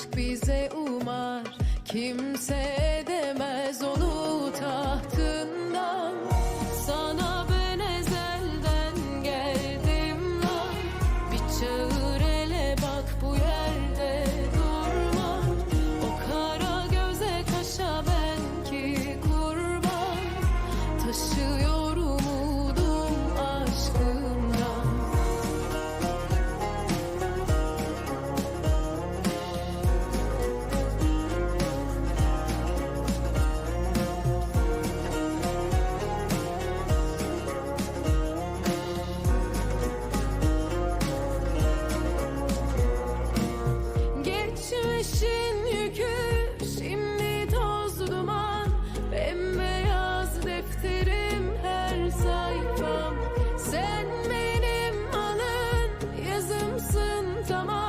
aşk bize umar Kimse summer